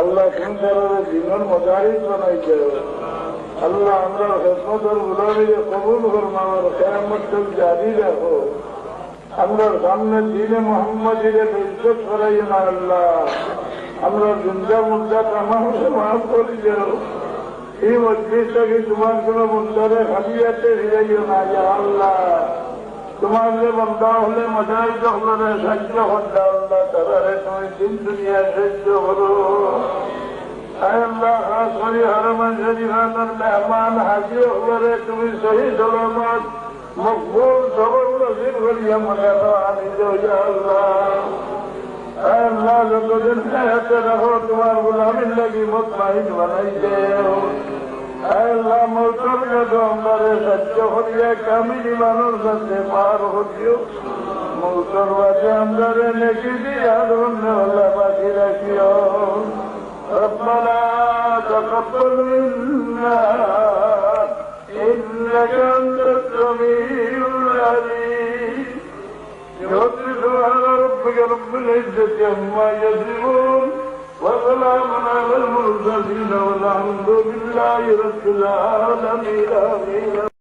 আল্লাহ আমরা সামনে দিনে মোহাম্মদীরে ইজ্জত আল্লাহ। আমরা জিন্দা মুদ্রা তামামকে মাফ করি যাও এই মজলিসটাকে তোমার কোন মুদ্রারে খালিয়াতে ফিরাইও না আল্লাহ। তোমার যে বন্ধা হলে মজাই হলে সাহায্য করলে আল্লাহ তারা তুমি দিন দুনিয়া সাহায্য করো আল্লাহ খাস করি হরমান শরীফানোর মেহমান হাজির হলে তুমি সহি সলামত মকবুল সবল নসিব করিয়া মনে আমি আল্লাহ। আল্লাহ, যতদিন হাতে রাখো, তোমার গুলামির লাগি মতমাইন বানাইতে। আল্লাহ মৌতর কাছে আমারে সহ্য করিয়া কামিনী মানুষ সাথে পার হতিও মৌতর বাজে আমারে নেকি দিয়া ধন্য হল্লা বাকি রাখিও ربنا تقبل منا إنك أنت السميع العليم يوسف على ربك رب العزة عما يصفون وسلام على المرسلين والحمد لله رب العالمين آمين.